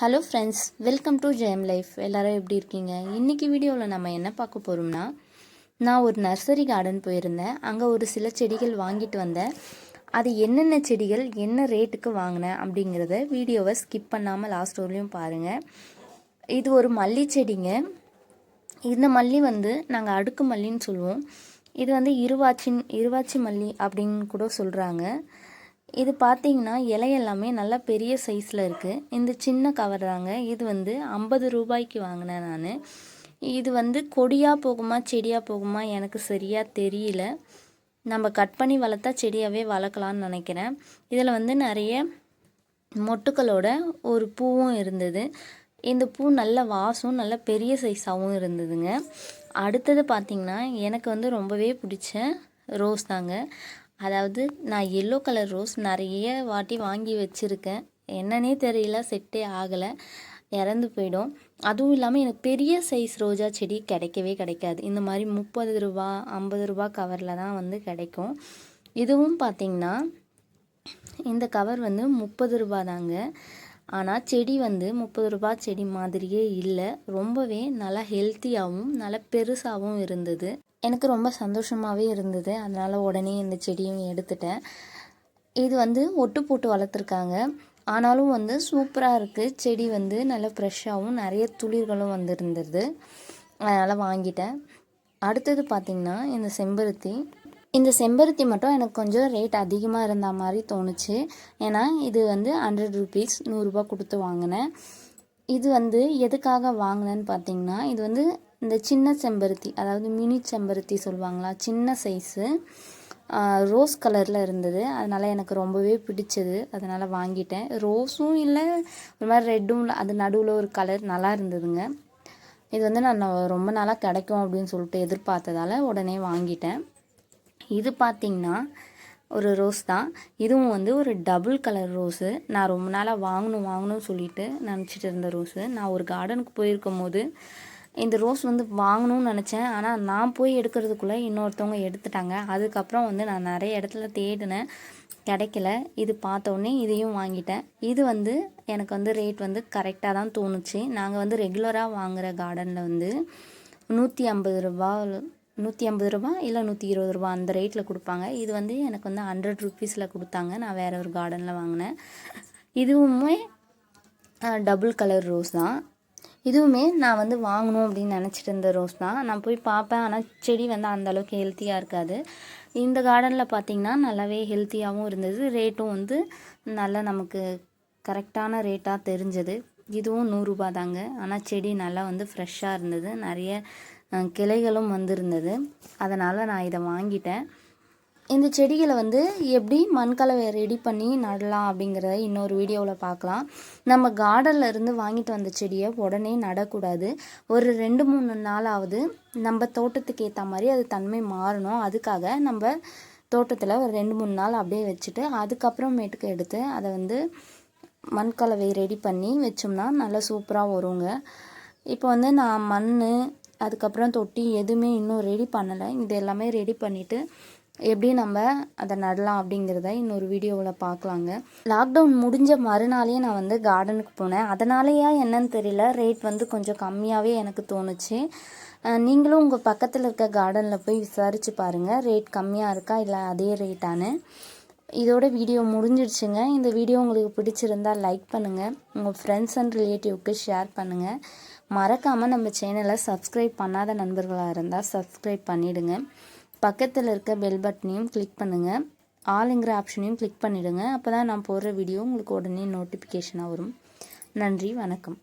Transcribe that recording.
Hello friends welcome to Jayam life எல்லோரும் எப்படி இருக்கீங்க? இன்றைக்கி வீடியோவில் நம்ம என்ன பார்க்க போகிறோம்னா நான் ஒரு நர்சரி கார்டன் போயிருந்தேன். அங்கே ஒரு சில செடிகள் வாங்கிட்டு வந்தேன். அது என்னென்ன செடிகள் என்ன ரேட்டுக்கு வாங்கினேன் அப்படிங்கிறத வீடியோவை ஸ்கிப் பண்ணாமல் லாஸ்ட் வரலையும் பாருங்கள் இது ஒரு மல்லி செடிங்க. இந்த மல்லி வந்து நாங்கள் அடுக்கு மல்லின்னு சொல்லுவோம். இது வந்து இருவாச்சின் இருவாச்சி மல்லி அப்படின்னு கூட சொல்கிறாங்க இது பார்த்தீங்கன்னா இலை எல்லாமே நல்லா பெரிய சைஸில் இருக்குது இந்த சின்ன கவர் தாங்க. இது வந்து ஐம்பது ரூபாய்க்கு வாங்கினேன் நான். இது வந்து கொடியாக போகுமா செடியாக போகுமா எனக்கு சரியாக தெரியல. நம்ம கட் பண்ணி வளர்த்தா செடியாகவே வளர்க்கலான்னு நினைக்கிறேன். இதில் வந்து நிறைய மொட்டுக்களோட ஒரு பூவும் இருந்தது. இந்த பூ நல்ல வாசம் நல்ல பெரிய சைஸாகவும் இருந்ததுங்க. அடுத்தது பார்த்திங்கன்னா எனக்கு வந்து ரொம்பவே பிடிச்ச ரோஸ் தாங்க. அதாவது நான் எல்லோ கலர் ரோஸ் நிறைய வாட்டி வாங்கி வச்சுருக்கேன். என்னன்னே தெரியல செட்டே ஆகலை இறந்து போயிடும். அதுவும் இல்லாமல் எனக்கு பெரிய சைஸ் ரோஜா செடி கிடைக்கவே கிடைக்காது. இந்த மாதிரி முப்பது ரூபா ஐம்பது ரூபா கவரில் தான் வந்து கிடைக்கும். இதுவும் பார்த்திங்கன்னா இந்த கவர் வந்து முப்பது ரூபா தாங்க. ஆனால் செடி வந்து முப்பது ரூபா செடி மாதிரியே இல்லை. ரொம்பவே நல்லா ஹெல்த்தியாகவும் நல்லா பெருசாகவும் இருந்தது. எனக்கு ரொம்ப சந்தோஷமாகவே இருந்தது. அதனால் உடனே இந்த செடியும் எடுத்துட்டேன். இது வந்து ஒட்டு போட்டு வளர்த்துருக்காங்க. ஆனாலும் வந்து சூப்பராக இருக்குது செடி வந்து நல்லா ஃப்ரெஷ்ஷாகவும் நிறைய துளிர்களும் வந்துருந்தது. அதனால் வாங்கிட்டேன். அடுத்தது பார்த்திங்கன்னா இந்த செம்பருத்தி. இந்த செம்பருத்தி மட்டும் எனக்கு கொஞ்சம் ரேட் அதிகமாக இருந்த மாதிரி தோணுச்சு. ஏன்னா இது வந்து ஹண்ட்ரட் ருபீஸ் நூறுரூபா கொடுத்து வாங்கினேன். இது வந்து எதுக்காக வாங்கினேன்னு பார்த்தீங்கன்னா இது வந்து இந்த சின்ன செம்பருத்தி அதாவது மினி செம்பருத்தி சொல்லுவாங்களா சின்ன சைஸு ரோஸ் கலரில் இருந்தது. அதனால் எனக்கு ரொம்பவே பிடிச்சது. அதனால் வாங்கிட்டேன். ரோஸும் இல்லை ஒரு மாதிரி ரெட்டும் இல்லை அது நடுவில் ஒரு கலர் நல்லா இருந்ததுங்க. இது வந்து நான் ரொம்ப நாளாக கிடைக்கும் அப்படின்னு சொல்லிட்டு எதிர்பார்த்ததால் உடனே வாங்கிட்டேன். இது பார்த்திங்கன்னா ஒரு ரோஸ் தான். இதுவும் வந்து ஒரு டபுள் கலர் ரோஸு நான் ரொம்ப நாளாக வாங்கணும் வாங்கணும்னு சொல்லிட்டு நினச்சிட்டு இருந்த ரோஸு நான் ஒரு கார்டனுக்கு போயிருக்கும் போது இந்த ரோஸ் வந்து வாங்கணும்னு நினச்சேன். ஆனால் நான் போய் எடுக்கிறதுக்குள்ளே இன்னொருத்தவங்க எடுத்துட்டாங்க. அதுக்கப்புறம் வந்து நான் நிறைய இடத்துல தேடினேன். கிடைக்கல. இது பார்த்தோன்னே இதையும் வாங்கிட்டேன். இது வந்து எனக்கு வந்து ரேட் வந்து கரெக்டாக தான் தோணுச்சு. நாங்கள் வந்து ரெகுலராக வாங்குகிற கார்டனில் வந்து நூற்றி ஐம்பது ரூபா நூற்றி ஐம்பது ரூபா இல்லை நூற்றி இருபது ரூபா அந்த ரேட்டில் கொடுப்பாங்க. இது வந்து எனக்கு வந்து ஹண்ட்ரட் ருப்பீஸில் கொடுத்தாங்க. நான் வேறு ஒரு கார்டனில் வாங்கினேன். இதுவுமே டபுள் கலர் ரோஸ் தான். இதுவுமே நான் வந்து வாங்கணும் அப்படின்னு நினச்சிட்டு இருந்த ரோஸ் தான் நான் போய் பார்ப்பேன். ஆனால் செடி வந்து அந்தளவுக்கு ஹெல்த்தியாக இருக்காது. இந்த கார்டனில் பார்த்திங்கன்னா நல்லாவே ஹெல்த்தியாகவும் இருந்தது. ரேட்டும் வந்து நல்லா நமக்கு கரெக்டான ரேட்டாக தெரிஞ்சது. இதுவும் நூறுரூபா தாங்க. ஆனால் செடி நல்லா வந்து ஃப்ரெஷ்ஷாக இருந்தது. நிறைய கிளைகளும் வந்திருந்தது. அதனால் நான் இதை வாங்கிட்டேன். இந்த செடிகளை வந்து எப்படி மண்கலவை ரெடி பண்ணி நடலாம் அப்படிங்கிறத இன்னொரு வீடியோவில் பார்க்கலாம். நம்ம கார்டனில் இருந்து வாங்கிட்டு வந்த செடியை உடனே நடக்கூடாது. ஒரு ரெண்டு மூணு நாளாவது நம்ம தோட்டத்துக்கு ஏற்ற மாதிரி அது தன்மை மாறணும். அதுக்காக நம்ம தோட்டத்தில் ஒரு ரெண்டு மூணு நாள் அப்படியே வச்சுட்டு அதுக்கப்புறமேட்டுக்கு எடுத்து அதை வந்து மண்கலவை ரெடி பண்ணி வச்சோம்னா நல்லா சூப்பராக வருங்க. இப்போ வந்து நான் மண் அதுக்கப்புறம் தொட்டி எதுவுமே இன்னும் ரெடி பண்ணலை. இது எல்லாமே ரெடி பண்ணிவிட்டு எப்படி நம்ம அதை நடலாம் அப்படிங்கிறத இன்னொரு வீடியோவில் பார்க்கலாங்க. லாக்டவுன் முடிஞ்ச மறுநாளே நான் வந்து கார்டனுக்கு போனேன். அதனாலேயா என்னன்னு தெரியல. ரேட் வந்து கொஞ்சம் கம்மியாகவே எனக்கு தோணுச்சு. நீங்களும் உங்கள் பக்கத்தில் இருக்க கார்டனில் போய் விசாரித்து பாருங்கள் ரேட் கம்மியாக இருக்கா இல்லை அதே ரேட்டானு இதோட வீடியோ முடிஞ்சிடுச்சுங்க இந்த வீடியோ உங்களுக்கு பிடிச்சிருந்தால் லைக் பண்ணுங்கள் உங்கள் ஃப்ரெண்ட்ஸ் அண்ட் ரிலேட்டிவ்க்கு ஷேர் பண்ணுங்கள் மறக்காமல் நம்ம சேனலை சப்ஸ்கிரைப் பண்ணாத நண்பர்களாக இருந்தால் சப்ஸ்கிரைப் பண்ணிவிடுங்க பக்கத்தில் இருக்க பெல் பட்டனையும் கிளிக் பண்ணுங்கள் ஆளுங்கிற ஆப்ஷனையும் கிளிக் பண்ணிவிடுங்க அப்போ தான் நான் போடுற வீடியோ உங்களுக்கு உடனே நோட்டிஃபிகேஷனாக வரும். நன்றி வணக்கம்.